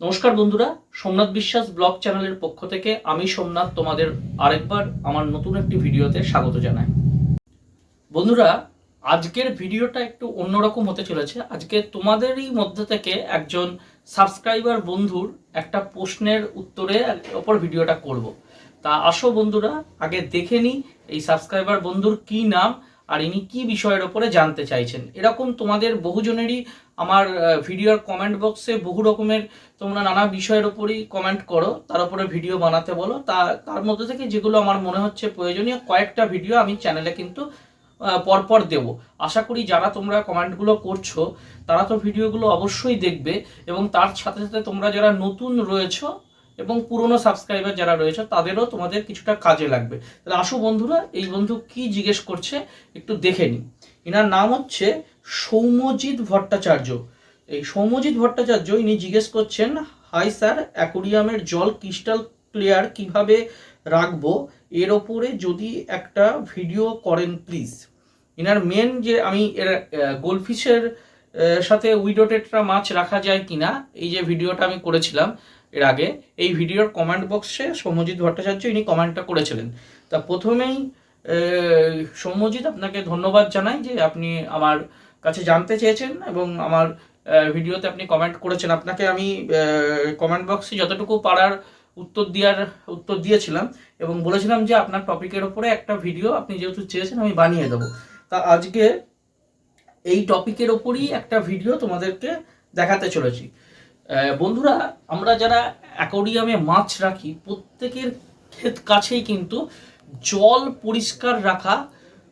নমস্কার বন্ধুরা, সোমনাথ বিশ্বাস ব্লগ চ্যানেলের পক্ষ থেকে আমি সোমনাথ তোমাদের আরেকবার আমার নতুন একটি ভিডিওতে স্বাগত জানাই। বন্ধুরা, আজকের ভিডিওটা একটু অন্যরকম হতে চলেছে। আজকে তোমাদেরই মধ্যে থেকে একজন সাবস্ক্রাইবার বন্ধুর একটা প্রশ্নের উত্তরে ওপর ভিডিওটা করব। তা আসো বন্ধুরা, আগে দেখে নিই এই সাবস্ক্রাইবার বন্ধুর কি নাম আর ইনি কি বিষয়ের ওপরে জানতে চাইছেন? এরকম তোমাদের বহুজনেরই আমার ভিডিওর কমেন্ট বক্সে বহু রকমের তোমরা নানা বিষয়ের ওপরই কমেন্ট করো। তার উপরে ভিডিও বানাতে বলো। তা, তার মধ্যে থেকে যেগুলো আমার মনে হচ্ছে প্রয়োজনীয়, কয়েকটা ভিডিও আমি চ্যানেলে কিন্তু পরপর দেব। আশা করি যারা তোমরা কমেন্টগুলো করছ, তারা তো ভিডিওগুলো অবশ্যই দেখবে এবং তার সাথে সাথে তোমরা যারা নতুন রয়েছো এবং পুরনো সাবস্ক্রাইবার যারা রয়েছে, তাদেরও তোমাদের কিছুটা কাজে লাগবে। তাহলে আসো বন্ধুরা, এই বন্ধু কি জিজ্ঞেস করছে একটু দেখে নিই। এনার নাম হচ্ছে সৌম্যজিৎ ভট্টাচার্য। এই সৌম্যজিৎ ভট্টাচার্য ইনি জিজ্ঞেস করছেন, হাই স্যার, অ্যাকোরিয়ামের জল ক্রিস্টাল ক্লিয়ার কীভাবে রাখব? এর ওপরে যদি একটা ভিডিও করেন, প্লিজ। এনার মেন যে আমি এর গোলফিশের সাথে উইডোটেটরা মাছ রাখা যায় কিনা, এই যে ভিডিওটা আমি করেছিলাম এর আগে এই ভিডিওর কমেন্ট বক্সে সৌম্যজিৎ ভট্টাচার্য ইনি কমেন্টটা করেছিলেন। তা প্রথমেই সৌম্যজিৎ আপনাকে ধন্যবাদ জানাই যে আপনি আমার কাছে জানতে চেয়েছেন এবং আমার ভিডিওতে আপনি কমেন্ট করেছেন। আপনাকে আমি কমেন্ট বক্সে যতটুকু পারার উত্তর দেওয়ার উত্তর দিয়েছিলাম এবং বলেছিলাম যে আপনার টপিকের ওপরে একটা ভিডিও আপনি যেহেতু চেয়েছেন আমি বানিয়ে দেবো। তা আজকে এই টপিকের ওপরই একটা ভিডিও তোমাদেরকে দেখাতে চলেছি। বন্ধুরা, আমরা যারা অ্যাকোরিয়ামে মাছ রাখি, প্রত্যেকের ক্ষেত- কাছেই কিন্তু জল পরিষ্কার রাখা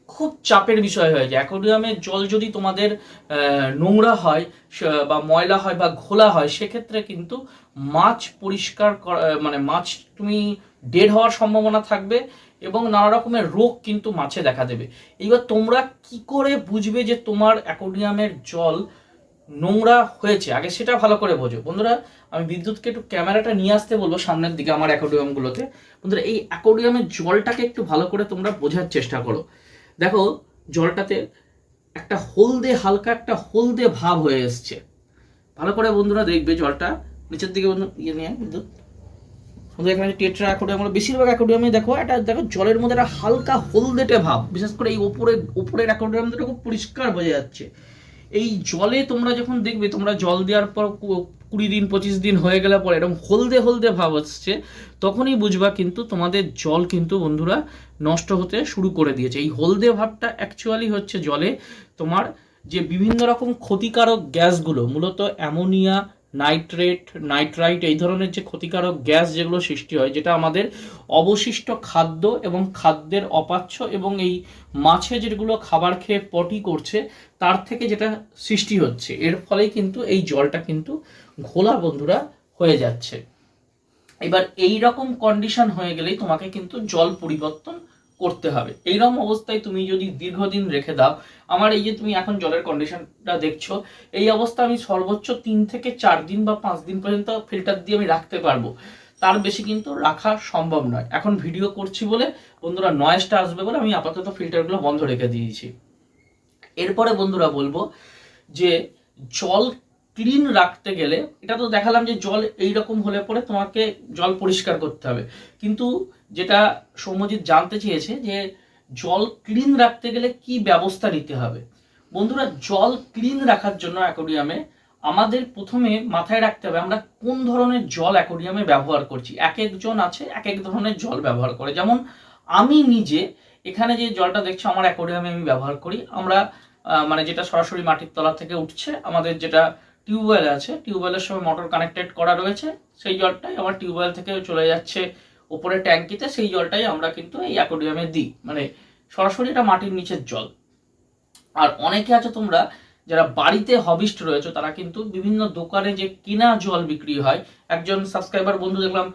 খুব চাপের বিষয় হয়ে যায়। অ্যাকোরিয়ামের জল যদি তোমাদের নোংরা হয় বা ময়লা হয়, বা ঘোলা হয়, সেক্ষেত্রে কিন্তু মাছ পরিষ্কার করা মানে মাছ তুমি ডেড হওয়ার সম্ভাবনা থাকবে এবং নানা রকমের রোগ কিন্তু মাছে দেখা দেবে। এইবার তোমরা কি করে বুঝবে যে তোমার অ্যাকোরিয়ামের জল নোংরা হয়েছে। আগে সেটা ভালো করে বোঝো। বন্ধুরা, আমি বিদ্যুৎকে একটু ক্যামেরাটা নিয়ে আসতে বলব সামনের দিকে আমার অ্যাকোরিয়ামগুলোতে বন্ধুরা, এই অ্যাকোরিয়ামের জলটাকে একটু ভালো করে তোমরা বোঝার চেষ্টা করো। দেখো, জলটাতে একটা হলদে, হালকা একটা হলদে ভাব হয়ে এসছে। ভালো করে বন্ধুরা দেখবে জলটা। নিচের দিকে বন্ধু ইয়ে নিয়ে বিদ্যুৎ। বন্ধু এখানে টেট্রা অ্যাকোডিয়াম বেশিরভাগ অ্যাকোডিয়ামে দেখো এটা দেখো জলের মধ্যে একটা হালকা হলদেটে ভাব। বিশেষ করে এই ওপরে, ওপরের অ্যাকোডিয়াম দুটো খুব পরিষ্কার বোঝা যাচ্ছে। এই জলে তোমরা যখন দেখবে, তোমরা জল দেওয়ার পর কুড়ি দিন, পঁচিশ দিন হয়ে গেলে পরে এরকম হলদে হলদে ভাব হচ্ছে তখনই বুঝবা কিন্তু তোমাদের জল কিন্তু বন্ধুরা নষ্ট হতে শুরু করে দিয়েছে। এই হলদে ভাবটা অ্যাকচুয়ালি হচ্ছে জলে তোমার যে বিভিন্ন রকম ক্ষতিকারক গ্যাসগুলো, মূলত অ্যামোনিয়া নাইট্রেট, নাইট্রাইট এই ধরনের যে ক্ষতিকারক গ্যাস যেগুলো সৃষ্টি হয়, যেটা আমাদের অবশিষ্ট খাদ্য এবং খাদ্যের অপাচ্য এবং এই মাছে যেগুলো খাবার খেয়ে পটি করছে, তার থেকে যেটা সৃষ্টি হচ্ছে, এর ফলেই কিন্তু এই জলটা কিন্তু ঘোলা বন্ধুরা হয়ে যাচ্ছে। এবার এই রকম কন্ডিশন হয়ে গেলেই তোমাকে কিন্তু জল পরিবর্তন করতে হবে। এইরকম অবস্থায় তুমি যদি দীর্ঘদিন রেখে দাও আমার এই যে তুমি এখন জলের কন্ডিশনটা দেখছ, এই অবস্থা আমি সর্বোচ্চ তিন থেকে চার দিন বা পাঁচ দিন পর্যন্ত ফিল্টার দিয়ে আমি রাখতে পারব। তার বেশি কিন্তু রাখা সম্ভব নয়। এখন ভিডিও করছি বলে বন্ধুরা নয়েজটা আসবে বলে আমি আপাতত ফিল্টারগুলো বন্ধ রেখে দিয়েছি। এরপরে বন্ধুরা বলব যে জল ক্লিন রাখতে গেলে, এটা তো দেখালাম যে জল এই রকম হলে পরে তোমাকে জল পরিষ্কার করতে হবে। কিন্তু যেটা সৌম্যজিৎ জানতে চেয়েছে যে জল ক্লিন রাখতে গেলে কি ব্যবস্থা নিতে হবে? বন্ধুরা, জল ক্লিন রাখার জন্য অ্যাকোরিয়ামে আমাদের প্রথমে মাথায় রাখতে হবে আমরা কোন ধরনের জল অ্যাকোরিয়ামে ব্যবহার করছি। এক একজন আছে, এক এক ধরনের জল ব্যবহার করে। যেমন আমি নিজে এখানে যে জলটা দেখছি, আমার অ্যাকোরিয়ামে আমি ব্যবহার করি। আমরা মানে যেটা সরাসরি মাটির তলা থেকে উঠছে, আমাদের যেটা টিউবওয়েল আছে, টিউবওয়েলের সঙ্গে মোটর কানেক্টেড করা রয়েছে। সেই জলটাই আমার টিউবওয়েল থেকে চলে যাচ্ছে উপরে ট্যাঙ্কিতে সেই জলটাই আমরা কিন্তু এই অ্যাকোরিয়ামে দিই। মানে সরাসরি এটা মাটির নিচের জল। আর অনেকে আছে তোমরা যারা বাড়িতে হবিস্ট রয়েছে, তারা কিন্তু বিভিন্ন দোকানে যে কিনা জল বিক্রি হয়, একজন সাবস্ক্রাইবার বন্ধু দেখলাম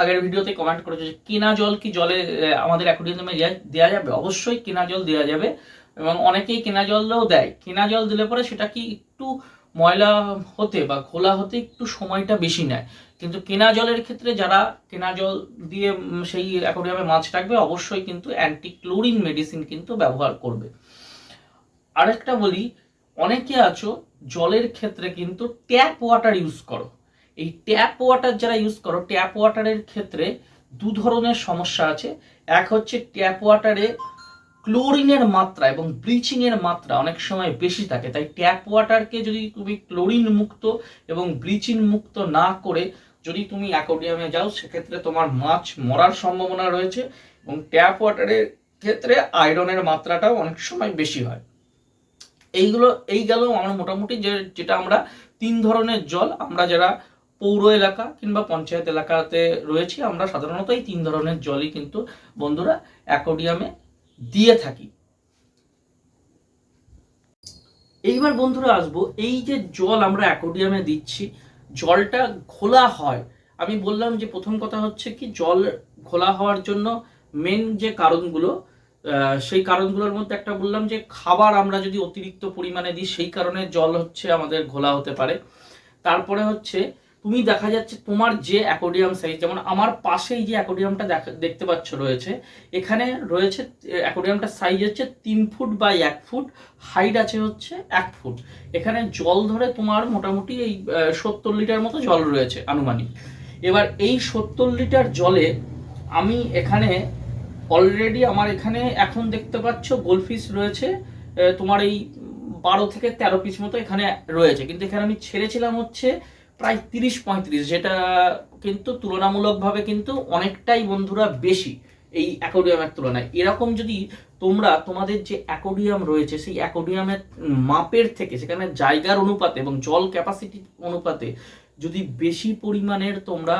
আগের ভিডিওতে কমেন্ট করেছে যে, কিনা জল কি জলে আমাদের অ্যাকোরিয়ামে দেওয়া যাবে? অবশ্যই কিনা জল দেওয়া যাবে। এবং অনেকেই কেনা জলও দেয়। কেনা জল দিলে পরে সেটা কি একটু ময়লা হতে বা ঘোলা হতে একটু সময়টা বেশি নেয়। কিন্তু কেনা জলের ক্ষেত্রে যারা কেনা জল দিয়ে সেই অ্যাকোরিয়ামে মাছ রাখবে, অবশ্যই কিন্তু অ্যান্টি ক্লোরিন মেডিসিন কিন্তু ব্যবহার করবে। আরেকটা বলি, অনেকে আছো জলের ক্ষেত্রে কিন্তু ট্যাপ ওয়াটার ইউজ করো। এই ট্যাপ ওয়াটার যারা ইউজ করো ট্যাপ ওয়াটারের ক্ষেত্রে দু ধরনের সমস্যা আছে। এক হচ্ছে ট্যাপ ওয়াটারে ক্লোরিনের মাত্রা এবং ব্লিচিং এর মাত্রা অনেক সময় বেশি থাকে, তাই ট্যাপ ওয়াটারকে যদি তুমি ক্লোরিন মুক্ত এবং ব্লিচিং মুক্ত না করে যদি তুমি অ্যাকোডিয়ামে যাও, সেক্ষেত্রে তোমার মাছ মরার সম্ভাবনা রয়েছে এবং ট্যাপ ওয়াটারের ক্ষেত্রে আয়রনের মাত্রাটাও অনেক সময় বেশি হয়। এইগুলো, এই গেল আমার মোটামুটি যে, যেটা আমরা তিন ধরনের জল, আমরা যারা পৌর এলাকা কিংবা পঞ্চায়েত এলাকাতে রয়েছি, আমরা সাধারণত এই তিন ধরনের জলই কিন্তু বন্ধুরা অ্যাকোডিয়ামে দিয়ে থাকি। এইবার বন্ধুরা আসব, এই যে জল আমরা অ্যাকোডিয়ামে দিচ্ছি, জলটা ঘোলা হয়। আমি বললাম যে প্রথম কথা হচ্ছে কি, জল ঘোলা হওয়ার জন্য মেন যে কারণগুলো সেই কারণগুলোর মধ্যে একটা বললাম যে খাবার আমরা যদি অতিরিক্ত পরিমাণে দিই, সেই কারণে জল হচ্ছে আমাদের ঘোলা হতে পারে। তারপরে হচ্ছে তুমি দেখা যাচ্ছে তোমার যে অ্যাকোডিয়াম সাইজ যেমন আমার পাশেই যে অ্যাকোডিয়ামটা দেখা, দেখতে পাচ্ছ রয়েছে, এখানে রয়েছে অ্যাকোডিয়ামটার সাইজ হচ্ছে তিন ফুট বাই এক ফুট হাইট আছে হচ্ছে এক ফুট। এখানে জল ধরে তোমার মোটামুটি এই সত্তর লিটার মতো জল রয়েছে আনুমানিক। এবার এই সত্তর লিটার জলে আমি এখানে অলরেডি আমার এখানে এখন দেখতে পাচ্ছ গোলফিশ রয়েছে তোমার এই বারো থেকে তেরো পিস মতো এখানে রয়েছে। কিন্তু এখানে আমি ছেড়েছিলাম হচ্ছে প্রায় তিরিশ পঁয়ত্রিশ, যেটা কিন্তু তুলনামূলকভাবে কিন্তু অনেকটাই বন্ধুরা বেশি এই অ্যাকোডিয়ামের তুলনায়। এরকম যদি তোমরা তোমাদের যে অ্যাকোডিয়াম রয়েছে, সেই অ্যাকোডিয়ামের মাপের থেকে, সেখানে জায়গার অনুপাতে এবং জল ক্যাপাসিটি অনুপাতে যদি বেশি পরিমাণের তোমরা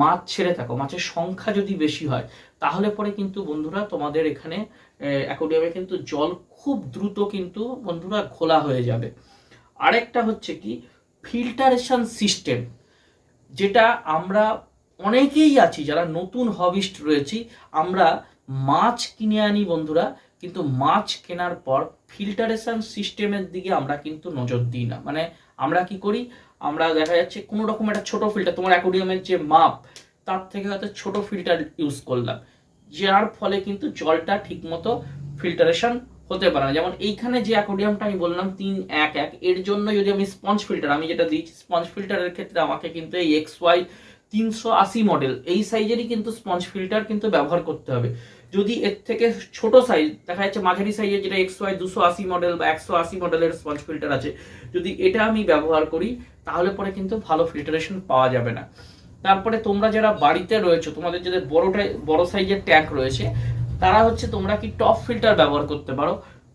মাছ ছেড়ে থাকো, মাছের সংখ্যা যদি বেশি হয়, তাহলে পরে কিন্তু বন্ধুরা তোমাদের এখানে অ্যাকোডিয়ামে কিন্তু জল খুব দ্রুত কিন্তু বন্ধুরা ঘোলা হয়ে যাবে। আরেকটা হচ্ছে কি ফিল্টারেশন সিস্টেম যেটা আমরা অনেকেই আছি, যারা নতুন হবিস্ট রয়েছি, আমরা মাছ কিনে আনি বন্ধুরা, কিন্তু মাছ কেনার পর ফিল্টারেশন সিস্টেমের দিকে আমরা কিন্তু নজর দিই না। মানে আমরা কি করি? আমরা দেখা যাচ্ছে কোনো রকম একটা ছোটো ফিল্টার তোমার অ্যাকোডিয়ামের যে মাপ, তার থেকে হয়তো ছোট ফিল্টার ইউজ করলাম, যার ফলে কিন্তু জলটা ঠিকমতো ফিল্টারেশন হতে পারে না। যেমন এইখানে যে অ্যাকোডিয়ামটা আমি বললাম তিন এক এক, এর জন্য যদি আমি স্পঞ্জ ফিল্টার আমি যেটা দিচ্ছি স্পঞ্জ ফিল্টারের ক্ষেত্রে আমাকে কিন্তু এই এক্স ওয়াই তিনশো আশি মডেল এই সাইজেরই কিন্তু স্পঞ্জ ফিল্টার কিন্তু ব্যবহার করতে হবে। যদি এর থেকে ছোট সাইজ দেখা যাচ্ছে মাঝারি সাইজের যেটা এক্স ওয়াই দুশো আশি মডেল বা একশো আশি মডেলের স্পঞ্জ ফিল্টার আছে, যদি এটা আমি ব্যবহার করি, তাহলে পরে কিন্তু ভালো ফিল্টারেশন পাওয়া যাবে না। তারপরে তোমরা যারা বাড়িতে রয়েছে, তোমাদের যাদের বড়টা বড় সাইজের ট্যাঙ্ক রয়েছে তারা হচ্ছে তোমরা কি টপ ফিল্টার ব্যবহার করতে পারো?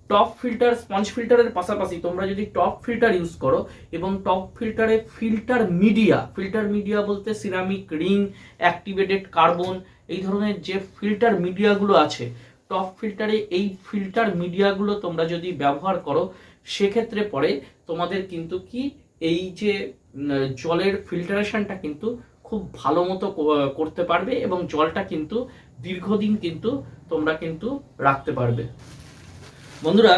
টপ ফিল্টার স্পঞ্জ ফিল্টারের পাশাপাশি তোমরা যদি টপ ফিল্টার ইউজ করো এবং টপ ফিল্টারে ফিল্টার মিডিয়া ফিল্টার মিডিয়া বলতে সিরামিক রিং অ্যাক্টিভেটেড কার্বন এই ধরনের যে ফিল্টার মিডিয়াগুলো আছে টপ ফিল্টারে এই ফিল্টার মিডিয়াগুলো তোমরা যদি ব্যবহার করো, সেক্ষেত্রে পরে তোমাদের কিন্তু কি এই যে জলের ফিল্টারেশনটা কিন্তু খুব ভালো মতো করতে পারবে এবং জলটা কিন্তু দীর্ঘদিন কিন্তু তোমরা কিন্তু রাখতে পারবে। বন্ধুরা,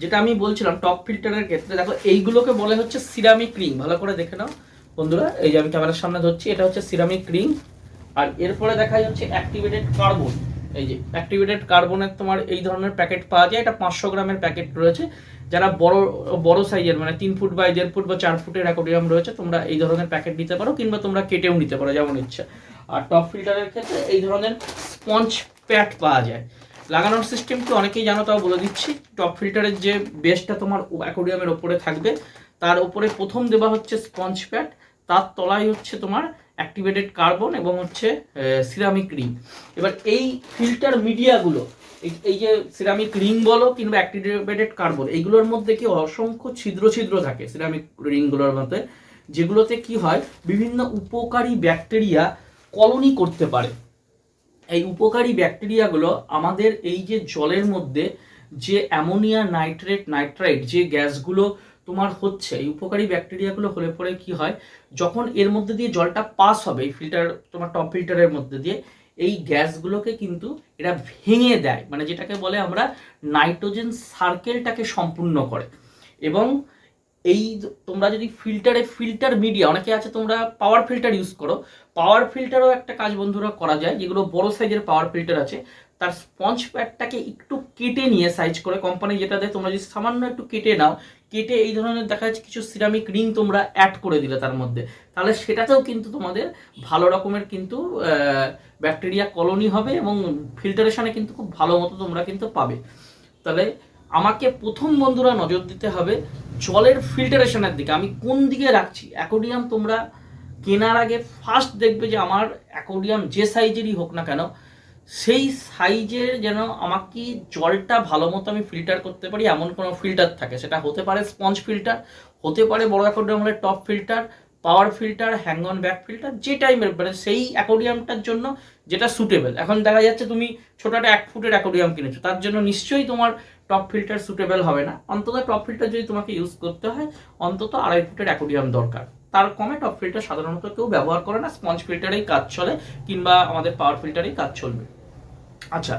যেটা আমি বলছিলাম টপ ফিল্টারের ক্ষেত্রে, দেখো, এইগুলোকে বলে হচ্ছে সিরামিক রিং ভালো করে দেখে নাও। বন্ধুরা, এই যে আমি ক্যামেরার সামনে ধরছি, এটা হচ্ছে সিরামিক রিং আর এরপরে দেখা যাচ্ছে অ্যাক্টিভেটেড কার্বন এই যে অ্যাক্টিভেটেড কার্বনের তোমার এই ধরনের প্যাকেট পাওয়া যায়। এটা পাঁচশো গ্রামের প্যাকেট রয়েছে। যারা বড় বড় সাইজের মানে তিন ফুট বাই দেড় ফুট বা চার ফুটের অ্যাকোডিয়াম রয়েছে, তোমরা এই ধরনের প্যাকেট নিতে পারো, কিংবা তোমরা কেটেও নিতে পারো, যেমন ইচ্ছা। আর টপ ফিল্টারের ক্ষেত্রে এই ধরনের স্পঞ্জ প্যাড পাওয়া যায়। লাগানোর সিস্টেম সিস্টেমটি অনেকেই জানো, তাও বলে দিচ্ছি। টপ ফিল্টারের যে বেসটা তোমার অ্যাকোডিয়ামের ওপরে থাকবে, তার ওপরে প্রথম দেওয়া হচ্ছে স্পঞ্জ প্যাড তার তলায় হচ্ছে তোমার অ্যাক্টিভেটেড কার্বন এবং হচ্ছে সিরামিক রিং এবার এই ফিল্টার মিডিয়াগুলো এই যে সিরামিক রিং বলো কিংবা অ্যাক্টিভেটেড কার্বন এইগুলোর মধ্যে কি অসংখ্য ছিদ্র ছিদ্র থাকে সিরামিক রিংগুলোর মধ্যে, যেগুলোতে কি হয়, বিভিন্ন উপকারী ব্যাকটেরিয়া কলোনি করতে পারে। এই উপকারী ব্যাকটেরিয়াগুলো আমাদের এই যে জলের মধ্যে যে অ্যামোনিয়া নাইট্রেট, নাইট্রাইট যে গ্যাসগুলো তোমার হচ্ছে, এই উপকারী ব্যাকটেরিয়াগুলো হলে পরে কি হয়, যখন এর মধ্যে দিয়ে জলটা পাস হবে, এই ফিল্টার তোমার টপ ফিল্টারের মধ্যে দিয়ে, এই গ্যাসগুলোকে কিন্তু এরা ভেঙে দেয়। মানে যেটাকে বলে আমরা নাইট্রোজেন সার্কেলটাকে সম্পূর্ণ করে। এবং এই তোমরা যদি ফিল্টারে ফিল্টার মিডিয়া অনেকে আছে তোমরা পাওয়ার ফিল্টার ইউজ করো পাওয়ার ফিল্টারও একটা কাজ বন্ধুরা করা যায়, যেগুলো বড় সাইজের পাওয়ার ফিল্টার আছে, তার স্পঞ্জ প্যাডটাকে একটু কেটে নিয়ে সাইজ করে কোম্পানি যেটা দেয়, তোমরা যদি সামান্য একটু কেটে নাও, কেটে এই ধরনের দেখা যাচ্ছে কিছু সিরামিক রিং তোমরা অ্যাড করে দিলে তার মধ্যে, তাহলে সেটাতেও কিন্তু তোমাদের ভালো রকমের কিন্তু ব্যাকটেরিয়া কলোনি হবে এবং ফিল্টারেশনে কিন্তু খুব ভালো মতো তোমরা কিন্তু পাবে। তাহলে আমাকে প্রথম বন্ধুরা নজর দিতে হবে জলের ফিল্টারেশনের দিকে। আমি কোন দিকে রাখছি? অ্যাকোডিয়াম তোমরা কেনার আগে ফার্স্ট দেখবে যে আমার অ্যাকোডিয়াম যে সাইজেরই হোক না কেন, সেই সাইজের যেন আমাকে জলটা ভালো মতো আমি ফিল্টার করতে পারি, এমন কোনো ফিল্টার থাকে। সেটা হতে পারে স্পঞ্জ ফিল্টার হতে পারে বড় অ্যাকোডিয়ামের top filter power filter hang on back filter যে টাইমের মানে সেই অ্যাকোডিয়ামটার জন্য যেটা সুটেবল এখন দেখা যাচ্ছে তুমি ছোট একটা এক ফুটের অ্যাকোডিয়াম কিনেছো, তার জন্য নিশ্চয়ই তোমার টপ ফিল্টার সুটেবল হবে না। অন্তত টপ ফিল্টার যদি তোমাকে ইউজ করতে হয়, অন্তত আড়াই ফুটের অ্যাকোডিয়াম দরকার। তার কমে টপ ফিল্টার সাধারণত কেউ ব্যবহার করে না স্পঞ্জ ফিল্টারেই কাজ চলে, কিংবা আমাদের পাওয়ার ফিল্টারেই কাজ চলবে। আচ্ছা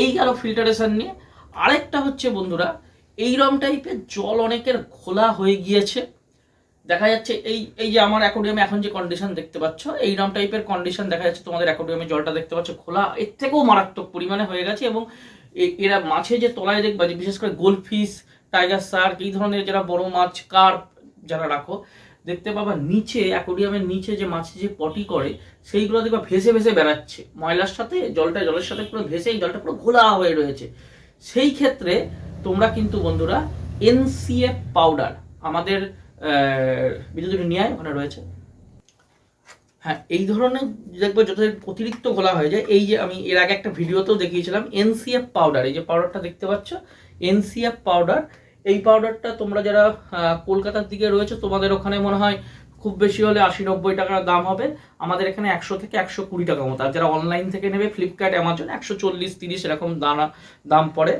এই গেল ফিল্টারেশন নিয়ে। আরেকটা হচ্ছে বন্ধুরা এইরকম টাইপের জল অনেকের খোলা হয়ে গিয়েছে। দেখা যাচ্ছে এই এই যে আমার অ্যাকোডিয়ামে এখন যে কন্ডিশন দেখতে পাচ্ছ এইরকম টাইপের কন্ডিশন দেখা যাচ্ছে তোমাদের অ্যাকোডিয়ামে জলটা দেখতে পাচ্ছ খোলা এর থেকেও মারাত্মক পরিমাণে হয়ে গেছে এবং এরা মাছে যে তলায় দেখবা যে, বিশেষ করে গোলফিশ টাইগার সার্ক এই ধরনের যারা বড় মাছ কার্প যারা রাখো, দেখতে পাবা নিচে অ্যাকোডিয়ামের নিচে যে মাছ যে পটি করে, সেইগুলো দেখবা ভেসে ভেসে বেড়াচ্ছে। ময়লার সাথে, জলটা, জলের সাথে পুরো ভেসে, এই জলটা পুরো ঘোলা হয়ে রয়েছে। সেই ক্ষেত্রে তোমরা কিন্তু বন্ধুরা এনসিএফ পাউডার আমাদের বিদ্যুৎ নিয়ে ওখানে রয়েছে। হ্যাঁ এই ধরনের দেখব যত অতিরিক্ত ঘোলা হয়ে যায়, এই যে আমি এর আগে একটা ভিডিওতেও দেখিয়েছিলাম, এনসিএফ পাউডার এই যে পাউডারটা দেখতে পাচ্ছ? এনসিএফ পাউডার এই পাউডারটা তোমরা যারা কলকাতার দিকে রয়েছে, তোমাদের ওখানে মনে হয় খুব বেশি হলে আশি নব্বই টাকার দাম হবে। আমাদের এখানে একশো থেকে একশো কুড়ি টাকা মতো। আর যারা অনলাইন থেকে নেবে ফ্লিপকার্ট অ্যামাজন একশো চল্লিশ তিরিশ এরকম দানা দাম পড়ে।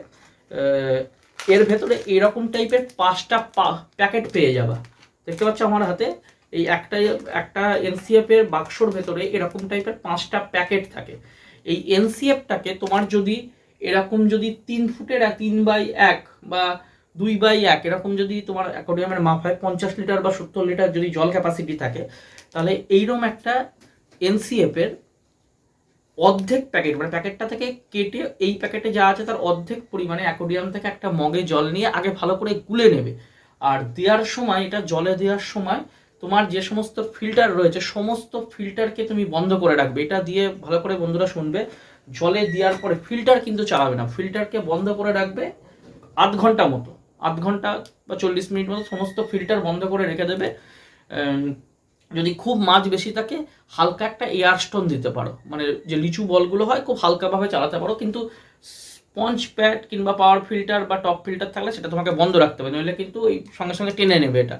এর ভেতরে এরকম টাইপের পাঁচটা প্যাকেট পেয়ে যাবা। দেখতে পাচ্ছ আমার হাতে? এই একটা একটা এনসিএফ এর বাক্সর ভেতরে এরকম টাইপের পাঁচটা প্যাকেট থাকে। এই এনসিএফটাকে তোমার যদি এরকম যদি তিন ফুটের তিন বাই এক বা দুই বাই এক, এরকম যদি তোমার অ্যাকোডিয়ামের মাপ হয় পঞ্চাশ লিটার বা সত্তর লিটার যদি জল ক্যাপাসিটি থাকে, তাহলে এইরকম একটা এনসিএফ এর অর্ধেক প্যাকেট মানে প্যাকেটটা থেকে কেটে এই প্যাকেটে যা আছে তার অর্ধেক পরিমাণে অ্যাকোডিয়াম থেকে একটা মগে জল নিয়ে আগে ভালো করে গুলে নেবে। আর দেওয়ার সময়, এটা জলে দেওয়ার সময় তোমার যে সমস্ত ফিল্টার রয়েছে, সমস্ত ফিল্টারকে তুমি বন্ধ করে রাখবে। এটা দিয়ে ভালো করে বন্ধুরা শুনবে। জলে দেওয়ার পরে ফিল্টার কিন্তু চালাবে না। ফিল্টারকে বন্ধ করে রাখবে আধ ঘণ্টা মতো। আধ ঘণ্টা বা চল্লিশ মিনিট মতো সমস্ত ফিল্টার বন্ধ করে রেখে দেবে। যদি খুব মাছ বেশি থাকে, হালকা একটা এয়ার স্টোন দিতে পারো। মানে যে লিচু বলগুলো হয়, খুব হালকাভাবে চালাতে পারো। কিন্তু স্পঞ্জ প্যাড কিংবা পাওয়ার ফিল্টার বা টপ ফিল্টার থাকলে সেটা তোমাকে বন্ধ রাখতে হবে। নইলে কিন্তু ওই সঙ্গে সঙ্গে টেনে নেবে এটা।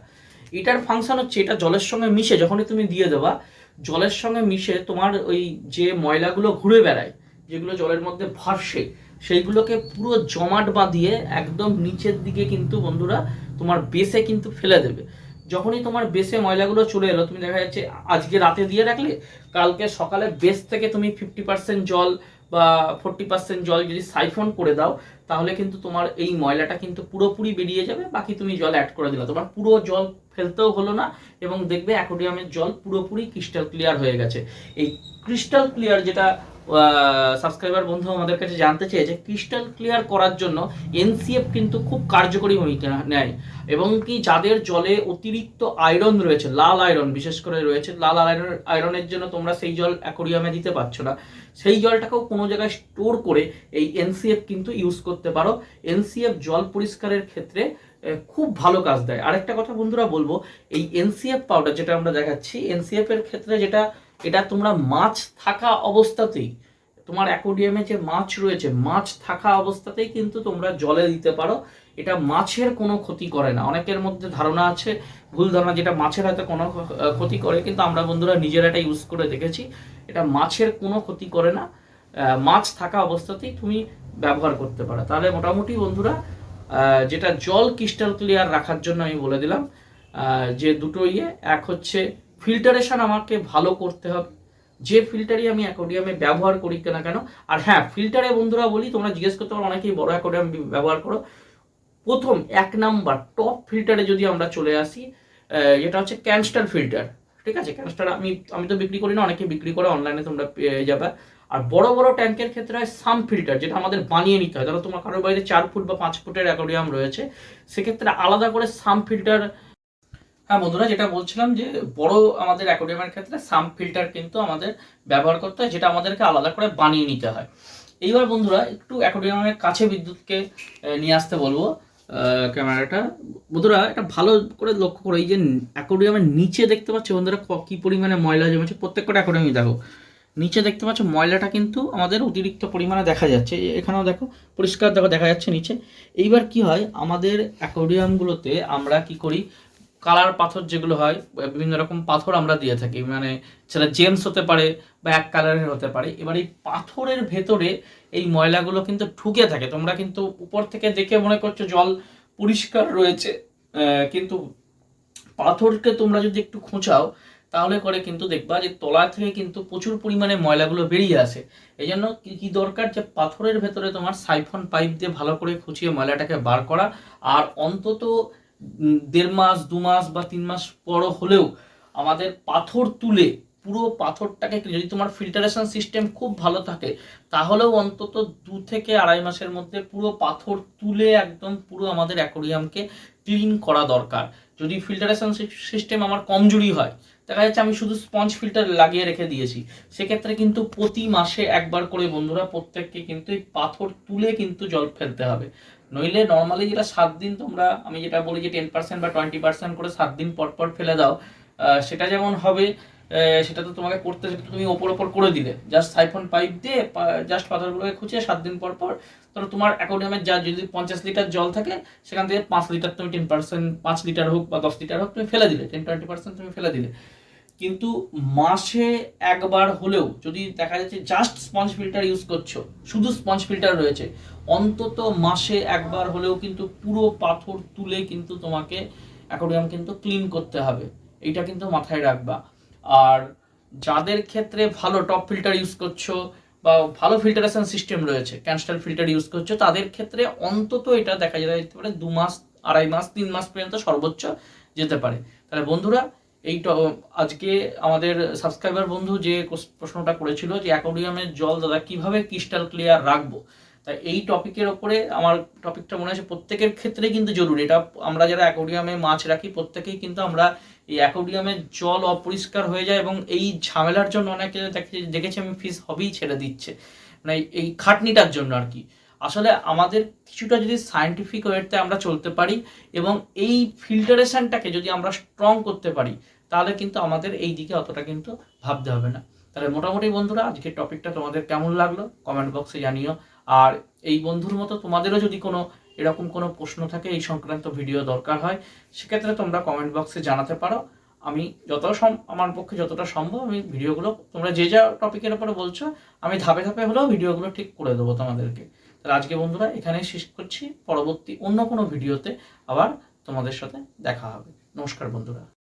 এটার ফাংশন হচ্ছে এটা জলের সঙ্গে মিশে, যখনই তুমি দিয়ে দেবা, জলের সঙ্গে মিশে তোমার ওই যে ময়লাগুলো ঘুরে বেড়ায়, যেগুলো জলের মধ্যে ভাসে, সেইগুলোকে পুরো জমাট বাঁধিয়ে একদম নিচের দিকে কিন্তু বন্ধুরা তোমার বেসে কিন্তু ফেলে দেবে। যখনই তোমার বেসে ময়লাগুলো চলে এলো, তুমি দেখা যাচ্ছে আজকে রাতে দিয়ে রাখলে, কালকে সকালে বেস থেকে তুমি ফিফটি পার্সেন্ট জল বা ফোরটি পার্সেন্ট জল যদি সাইফন করে দাও তাহলে কিন্তু তোমার এই ময়লাটা কিন্তু পুরোপুরি বেরিয়ে যাবে, বাকি তুমি জল অ্যাড করে দিলে। তোমার পুরো জল ফেলতেও হলো না এবং দেখবে অ্যাকোডিয়ামের জল পুরোপুরি ক্রিস্টাল ক্লিয়ার হয়ে গেছে। এই ক্রিস্টাল ক্লিয়ার যেটা সাবস্ক্রাইবার বন্ধু আমাদের কাছে জানতে চেয়েছে ক্রিস্টাল ক্লিয়ার করার জন্য এনসিএফ কিন্তু খুব কার্যকরী ভূমিকা নেয়। এবং কি যাদের জলে অতিরিক্ত আয়রন রয়েছে, লাল আয়রন বিশেষ করে রয়েছে লাল আয়রন আয়রনের জন্য তোমরা সেই জল অ্যাকোরিয়ামে দিতে পারছ না। সেই জলটাকেও কোনো জায়গায় স্টোর করে এই এনসিএফ কিন্তু ইউজ করতে পারো। এনসিএফ জল পরিষ্কারের ক্ষেত্রে খুব ভালো কাজ দেয়। আরেকটা কথা বন্ধুরা বলব, এই এনসিএফ পাউডার যেটা আমরা দেখাচ্ছি এনসিএফ এর ক্ষেত্রে যেটা এটা তোমরা মাছ থাকা অবস্থাতেই, তোমার অ্যাকোডিয়ামে যে মাছ রয়েছে, মাছ থাকা অবস্থাতেই কিন্তু তোমরা জলে দিতে পারো। এটা মাছের কোনো ক্ষতি করে না। অনেকের মধ্যে ধারণা আছে, ভুল ধারণা, যেটা মাছের হয়তো কোনো ক্ষতি করে, কিন্তু আমরা বন্ধুরা নিজেরা এটা ইউজ করে দেখেছি। এটা মাছের কোনো ক্ষতি করে না। মাছ থাকা অবস্থাতেই তুমি ব্যবহার করতে পারো। তাহলে মোটামুটি বন্ধুরা যেটা জল ক্রিস্টাল ক্লিয়ার রাখার জন্য আমি বলে দিলাম যে দুটো ইয়ে এক হচ্ছে ফিল্টারেশন আমাকে ভালো করতে হবে। যে ফিল্টারই আমি অ্যাকোডিয়ামে ব্যবহার করি না কেন? আর হ্যাঁ ফিল্টারে বন্ধুরা বলি, তোমরা জিজ্ঞেস করতে পারো, অনেকেই বড় অ্যাকোডিয়াম ব্যবহার করো। প্রথম, এক নাম্বার টপ ফিল্টারে যদি আমরা চলে আসি যেটা হচ্ছে ক্যানস্টার ফিল্টার ঠিক আছে? ক্যানস্টার আমি আমি তো বিক্রি করি না, অনেকে বিক্রি করে অনলাইনে তোমরা পেয়ে যাবে। আর বড় বড় ট্যাঙ্কের ক্ষেত্রে হয় সাম ফিল্টার যেটা আমাদের বানিয়ে নিতে হয়। ধরো, তোমার কারোর বাড়িতে চার ফুট বা পাঁচ ফুটের অ্যাকোরিয়াম রয়েছে, সেক্ষেত্রে আলাদা করে সাম ফিল্টার হ্যাঁ বন্ধুরা, যেটা বলছিলাম যে বড় আমাদের অ্যাকোরিয়ামের ক্ষেত্রে সাম ফিল্টার কিন্তু আমাদের ব্যবহার করতে হয় যেটা আমাদেরকে আলাদা করে বানিয়ে নিতে হয়। এইবার বন্ধুরা, একটু অ্যাকোরিয়ামের কাছে বিদ্যুৎকে নিয়ে আসতে বলব ক্যামেরাটা। বন্ধুরা, এটা ভালো করে লক্ষ্য করো, এই যে অ্যাকোরিয়ামের নিচে দেখতে পাচ্ছ বন্ধুরা ক- পরিমাণে ময়লা জমেছে, প্রত্যেকটা অ্যাকোরিয়ামই দেখো। নিচে দেখতে পাচ্ছ ময়লাটা কিন্তু আমাদের অতিরিক্ত পরিমাণে দেখা যাচ্ছে। এখানেও দেখো, পরিষ্কার দেখো, দেখা যাচ্ছে নিচে। এইবার কি হয়, আমাদের অ্যাকোরিয়ামগুলোতে আমরা কি করি কালার পাথর যেগুলো হয় বিভিন্ন রকম পাথর আমরা দিয়ে থাকি। মানে সেটা জেমস হতে পারে বা এক কালারের হতে পারে। এবার এই পাথরের ভেতরে এই ময়লাগুলো কিন্তু ঢুকে থাকে। তোমরা কিন্তু উপর থেকে দেখে মনে করছ জল পরিষ্কার রয়েছে। কিন্তু পাথরকে তোমরা যদি একটু খোঁচাও, তাহলে করে কিন্তু দেখবা যে তলা থেকে কিন্তু প্রচুর পরিমাণে ময়লাগুলো বেরিয়ে আসে। এই জন্য কী দরকার যে পাথরের ভেতরে তোমার সাইফন পাইপ দিয়ে ভালো করে খুঁচিয়ে ময়লাটাকে বার করা। আর অন্তত দেড় মাস, দু মাস বা তিন মাস পর হলেও আমাদের পাথর তুলে পুরো পাথরটাকে যদি তোমার ফিল্টারেশন সিস্টেম খুব ভালো থাকে, তাহলেও অন্তত দু থেকে আড়াই মাসের মধ্যে পুরো পাথর তুলে একদম পুরো আমাদের অ্যাকোরিয়ামকে ক্লিন করা দরকার। যদি ফিল্টারেশন সিস্টেম আমার কমজোরি হয়, দেখা যাচ্ছে আমি শুধু স্পঞ্জ ফিল্টার লাগিয়ে রেখে দিয়েছি, সেক্ষেত্রে কিন্তু প্রতি মাসে একবার করে বন্ধুরা প্রত্যেককে কিন্তু এই পাথর তুলে কিন্তু জল ফেলতে হবে। নইলে নর্মালি যেটা সাত দিন তোমরা, আমি যেটা বলি যে টেন পার্সেন্ট বা টোয়েন্টি পার্সেন্ট করে সাত দিন পর পর ফেলে দাও সেটা যেমন হবে সেটা তো তোমাকে করতে তুমি ওপর ওপর করে দিলে। জাস্ট সাইফন পাইপ দিয়ে জাস্ট পাথরগুলোকে খুঁচিয়ে সাত দিন পর পর, ধরো তোমার অ্যাকোডিয়ামের যা, যদি পঞ্চাশ লিটার জল থাকে, সেখান থেকে পাঁচ লিটার তুমি টেন পার্সেন্ট পাঁচ লিটার হোক বা দশ লিটার হোক তুমি ফেলে দিলে টেন টোয়েন্টি পার্সেন্ট তুমি ফেলে দিলে। কিন্তু মাসে একবার হলেও যদি দেখা যাচ্ছে জাস্ট স্পঞ্জ ফিল্টার ইউজ করছ, শুধু স্পঞ্জ ফিল্টার রয়েছে অন্তত মাসে একবার হলেও কিন্তু পুরো পাথর তুলে কিন্তু তোমাকে অ্যাকোরিয়াম কিন্তু ক্লিন করতে হবে। এইটা কিন্তু মাথায় রাখবা। আর যাদের ক্ষেত্রে ভালো টপ ফিল্টার ইউজ করছ বা ভালো ফিল্টারেশন সিস্টেম রয়েছে ক্যানস্টাল ফিল্টার ইউজ করছ, তাদের ক্ষেত্রে অন্তত এটা দেখা যেতে পারে দু মাস, আড়াই মাস, তিন মাস পর্যন্ত সর্বোচ্চ যেতে পারে। তাহলে বন্ধুরা, এই আজকে আমাদের সাবস্ক্রাইবার বন্ধু যে প্রশ্নটা করেছিল যে অ্যাকোরিয়ামের জল দাদা কীভাবে ক্রিস্টাল ক্লিয়ার রাখব তাই এই টপিকের ওপরে আমার টপিকটা মনে হচ্ছে প্রত্যেকের ক্ষেত্রে কিন্তু জরুরি। এটা আমরা যারা অ্যাকোরিয়ামে মাছ রাখি, প্রত্যেকেই কিন্তু আমরা এই অ্যাকোরিয়ামের জল অপরিষ্কার হয়ে যায় এবং এই ঝামেলার জন্য অনেকে দেখে- দেখেছি আমি ফিস হবেই ছেড়ে দিচ্ছে। মানে এই খাটনিটার জন্য আর কি। আসলে আমাদের কিছুটা যদি সায়েন্টিফিক ওয়েতে আমরা চলতে পারি এবং এই ফিল্টারেশনটাকে যদি আমরা স্ট্রং করতে পারি, তাহলে কিন্তু আমাদের এই দিকে অতটা কিন্তু ভাবতে হবে না। তাহলে মোটামুটি বন্ধুরা, আজকের টপিকটা তোমাদের কেমন লাগল? কমেন্ট বক্সে জানিও। আর এই বন্ধুর মতো তোমাদেরও যদি কোনো এরকম কোনো প্রশ্ন থাকে, এই সংক্রান্ত ভিডিও দরকার হয়, সেক্ষেত্রে তোমরা কমেন্ট বক্সে জানাতে পারো। আমি যত সম আমার পক্ষে যতটা সম্ভব আমি ভিডিওগুলো তোমরা যে যা টপিকের উপরে বলছো, আমি ধাপে ধাপে হলেও ভিডিওগুলো ঠিক করে দেবো তোমাদেরকে। তাহলে আজকে বন্ধুরা এখানেই শেষ করছি। পরবর্তী অন্য কোনো ভিডিওতে আবার তোমাদের সাথে দেখা হবে। নমস্কার বন্ধুরা।